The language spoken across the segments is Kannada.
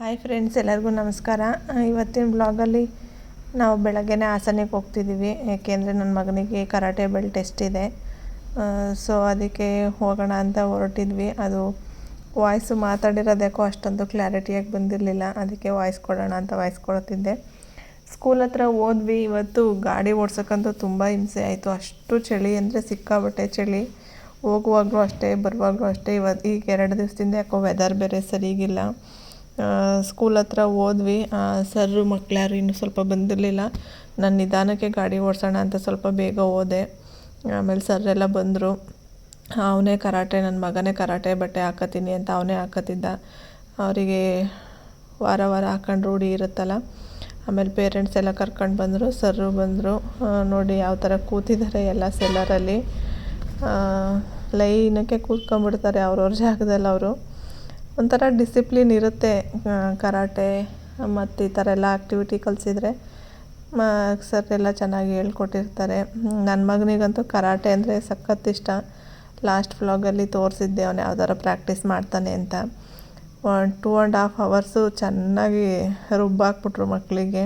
ಹಾಯ್ ಫ್ರೆಂಡ್ಸ್ ಎಲ್ಲರಿಗೂ ನಮಸ್ಕಾರ. ಇವತ್ತಿನ ಬ್ಲಾಗಲ್ಲಿ ನಾವು ಬೆಳಗ್ಗೆನೇ ಹಾಸನಿಗೆ ಹೋಗ್ತಿದ್ದೀವಿ. ಏಕೆಂದರೆ ನನ್ನ ಮಗನಿಗೆ ಕರಾಟೆ ಬೆಲ್ಟ್ ಟೆಸ್ಟ್ ಇದೆ. ಸೊ ಅದಕ್ಕೆ ಹೋಗೋಣ ಅಂತ ಹೊರಟಿದ್ವಿ. ಅದು ವಾಯ್ಸು ಮಾತಾಡಿರೋದಕ್ಕೂ ಅಷ್ಟೊಂದು ಕ್ಲಾರಿಟಿಯಾಗಿ ಬಂದಿರಲಿಲ್ಲ. ಅದಕ್ಕೆ ವಾಯ್ಸ್ ಕೊಡೋಣ ಅಂತ ವಾಯ್ಸ್ ಕೊಡ್ತಿದ್ದೆ. ಸ್ಕೂಲ್ ಹತ್ರ ಹೋದ್ವಿ. ಇವತ್ತು ಗಾಡಿ ಓಡ್ಸೋಕ್ಕಂತೂ ತುಂಬ ಹಿಂಸೆ ಆಯಿತು. ಅಷ್ಟು ಚಳಿ ಅಂದರೆ ಸಿಕ್ಕಾಬಟ್ಟೆ ಚಳಿ. ಹೋಗುವಾಗಲೂ ಅಷ್ಟೇ, ಬರುವಾಗಲೂ ಅಷ್ಟೇ. ಇವತ್ತು ಈಗ ಎರಡು ದಿವಸದಿಂದ ಯಾಕೋ ವೆದರ್ ಬೇರೆ ಸರಿಗಿಲ್ಲ. ಸ್ಕೂಲ್ ಹತ್ರ ಹೋದ್ವಿ. ಸರ್ರು ಮಕ್ಳ್ಯಾರು ಇನ್ನೂ ಸ್ವಲ್ಪ ಬಂದಿರಲಿಲ್ಲ. ನಾನು ನಿಧಾನಕ್ಕೆ ಗಾಡಿ ಓಡಿಸೋಣ ಅಂತ ಸ್ವಲ್ಪ ಬೇಗ ಹೋದೆ. ಆಮೇಲೆ ಸರ್ರೆಲ್ಲ ಬಂದರು. ಅವನೇ ಕರಾಟೆ ನನ್ನ ಮಗನೇ ಕರಾಟೆ, ಬಟ್ಟೆ ಹಾಕತ್ತೀನಿ ಅಂತ ಅವನೇ ಹಾಕತ್ತಿದ್ದ ಅವರಿಗೆ ವಾರ ವಾರ ಹಾಕೊಂಡು ರೂಢಿ ಇರುತ್ತಲ್ಲ. ಆಮೇಲೆ ಪೇರೆಂಟ್ಸ್ ಎಲ್ಲ ಕರ್ಕೊಂಡು ಬಂದರು. ಸರ್ರು ಬಂದರು. ನೋಡಿ ಯಾವ ಥರ ಕೂತಿದ್ದಾರೆ ಎಲ್ಲ ಸೆಲ್ಲರಲ್ಲಿ ಲೈನಕ್ಕೆ ಕೂತ್ಕೊಂಡ್ಬಿಡ್ತಾರೆ ಅವ್ರವ್ರ ಜಾಗದಲ್ಲಿ ಅವರು. ಒಂಥರ ಡಿಸಿಪ್ಲಿನ್ ಇರುತ್ತೆ ಕರಾಟೆ, ಮತ್ತು ಈ ಥರ ಎಲ್ಲ ಆ್ಯಕ್ಟಿವಿಟಿ ಕಲಿಸಿದ್ರೆ. ಸರ್ ಎಲ್ಲ ಚೆನ್ನಾಗಿ ಹೇಳ್ಕೊಟ್ಟಿರ್ತಾರೆ. ನನ್ನ ಮಗನಿಗಂತೂ ಕರಾಟೆ ಅಂದರೆ ಸಖತ್ ಇಷ್ಟ. ಲಾಸ್ಟ್ ಫ್ಲಾಗಲ್ಲಿ ತೋರಿಸಿದ್ದೆ, ಅವನು ಯಾವ್ದಾರ ಪ್ರಾಕ್ಟೀಸ್ ಮಾಡ್ತಾನೆ ಅಂತ. One, two and half hours ಚೆನ್ನಾಗಿ ರುಬ್ಬಾಕ್ಬಿಟ್ರು ಮಕ್ಕಳಿಗೆ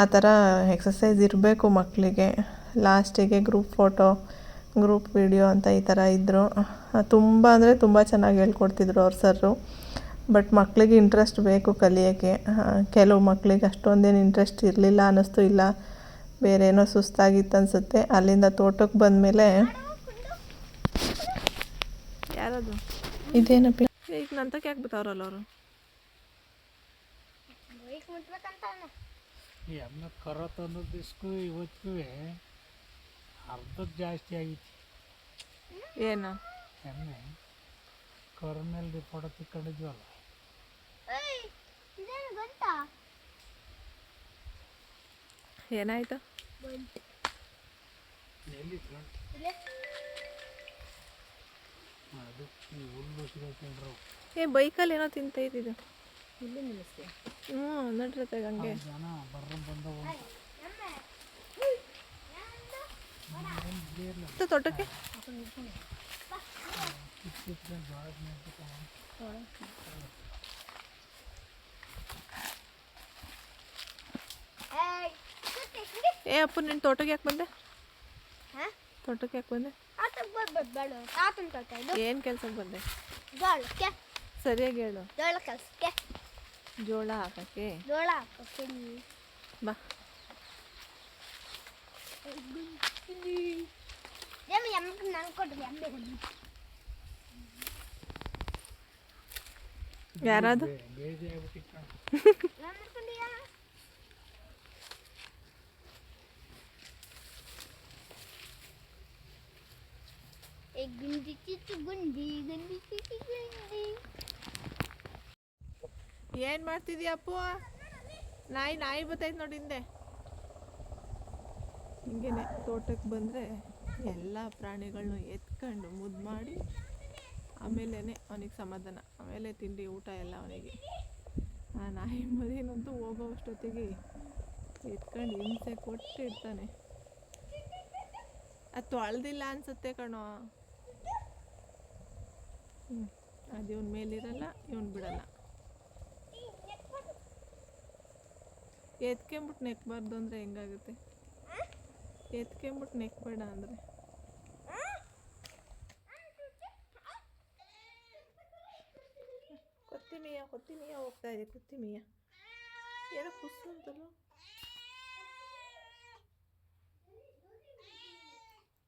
ಆ ಥರ ಎಕ್ಸಸೈಸ್ ಇರಬೇಕು ಮಕ್ಕಳಿಗೆ ಲಾಸ್ಟಿಗೆ ಗ್ರೂಪ್ ಫೋಟೋ ಗ್ರೂಪ್ ವಿಡಿಯೋ ಅಂತ ಈ ಥರ ಇದ್ದರು ತುಂಬ ಅಂದರೆ ತುಂಬ ಚೆನ್ನಾಗಿ ಹೇಳ್ಕೊಡ್ತಿದ್ರು ಅವ್ರ ಸರ್ರು. ಬಟ್ ಮಕ್ಕಳಿಗೆ ಇಂಟ್ರೆಸ್ಟ್ ಬೇಕು ಕಲಿಯೋಕ್ಕೆ. ಕೆಲವು ಮಕ್ಕಳಿಗೆ ಅಷ್ಟೊಂದೇನು ಇಂಟ್ರೆಸ್ಟ್ ಇರಲಿಲ್ಲ ಅನ್ನಿಸ್ತು ಇಲ್ಲ. ಬೇರೆ ಏನೋ ಸುಸ್ತಾಗಿತ್ತು ಅನಿಸುತ್ತೆ. ಅಲ್ಲಿಂದ ತೋಟಕ್ಕೆ ಬಂದಮೇಲೆ ಯಾರದು? ಇದೇನಪ್ಪ? ಈಗ ನಂತಕ್ಕೆ ಯಾಕೆ ಬರ್ತಾವ್ರಲ್ಲ ಅವರು? ಈ ಕರ ಇವತ್ತಿಗೂ ಅರ್ಧಕ್ಕೆ ಜಾಸ್ತಿ ಆಗೈತಿ ಏನು? ಎಮ್ಮೆ. ಕರ ಮೇಲೆ ರಿಪೋರ್ಟ್ ತಿಕ್ಕೊಂಡಿದ್ವಲ್ಲ ಏನಾಯ್ತು? ಎಲ್ಲಿ ಅದು ಈ ಹುಲ್ಲು ಸಿಗೋಕೊಂಡ್ರು ಏ ಬೈಕಲ್ಲಿ ಏನೋ ತಿಂತೈತಿದು ಹ್ಞೂ ನಡ್ರತೆ ಹಂಗೆ. ಜನ ಬರ್ರ ಬಂದವು ಮತ್ತೆ ತೋಟಕ್ಕೆ ಕಿತ್ಕಿತ್ಕೊಂಡು ಜೋಳದ ಮೇಲೆ ಏ ಅಪ್ಪ ನಿನ್ನ ತೋಟಕ್ಕೆ ಯಾಕೆ ಬಂದೆ ತೋಟಕ್ಕೆ ಯಾಕೆ ಬಂದೆ ಏನು ಕೆಲ್ಸಕ್ಕೆ ಬಂದೆ ಜೋಳಕ್ಕೆ ಸರಿಯಾಗಿ ಹೇಳು ಜೋಳ ಕೆಲಸಕ್ಕೆ ಜೋಳ ಹಾಕಕ್ಕೆ ಜೋಳ ಹಾಕೋಕೆ ಬಾ ಯಾರದು ಬೇಜಿ ಆಗ್ಬಿಟ್ಟಿತ್ತು ಗುಂಡಿ ಚಿಚ್ಚು ಗುಂಡಿ ಗುಂಡಿ ಚಿಚ್ಚು ಗುಂಡಿ ಏನು ಮಾಡ್ತಿದ್ಯಾ ಅಪ್ಪು? ನಾಯಿ ನಾಯಿ ಬತ್ತೈತೆ ನೋಡಿ ಹಿಂದೆ. ಹಿಂಗೇನೆ ತೋಟಕ್ಕೆ ಬಂದರೆ ಎಲ್ಲ ಪ್ರಾಣಿಗಳನ್ನೂ ಎತ್ಕೊಂಡು ಮುದ್ದು ಮಾಡಿ ಆಮೇಲೆ ಅವನಿಗೆ ಸಮಾಧಾನ. ಆಮೇಲೆ ತಿಂಡಿ, ಊಟ ಎಲ್ಲ ಅವನಿಗೆ. ಆ ನಾಯಿ ಮರಿನಂತೂ ಹೋಗೋ ಅಷ್ಟೊತ್ತಿಗೆ ಎತ್ಕೊಂಡು ಹಿಂಸೆ ಕೊಟ್ಟಿರ್ತಾನೆ ಅದು ತೊಳೆದಿಲ್ಲ ಅನ್ಸುತ್ತೆ ಕಣೋ. ಹ್ಞೂ ಅದು ಇವನ ಮೇಲಿರಲ್ಲ, ಇವನ್ ಬಿಡಲ್ಲ. ಎತ್ಕೊಂಬಿಟ್ಟು ನೆಕ್ಬಾರ್ದು ಅಂದರೆ ಹೆಂಗಾಗುತ್ತೆ? ಎತ್ಕೊಂಬಿಟ್ಟು ನೆಕ್ಬೇಡ ಅಂದರೆ. ಕೊತ್ತಿಮೀಯ ಕೊತ್ತಿಮೀಯ ಹೋಗ್ತಾ ಇದೆ, ಕೊತ್ತಿಮೀಯ. ಏನೋ ಪುಸ್ಸು ಅಂತಲ್ಲ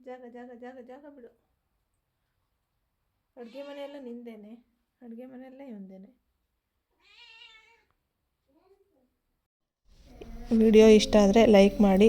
ಜಾಗ ಜಾಗ ಜಾಗ ಜಾಗ ಬಿಡು. ಅಡುಗೆ ಮನೆಯೆಲ್ಲ ನಿಂದೇನೆ. ಅಡುಗೆ ಮನೆಯೆಲ್ಲ ಇವಂದೇನೆ ವಿಡಿಯೋ ಇಷ್ಟ ಆದರೆ ಲೈಕ್ ಮಾಡಿ.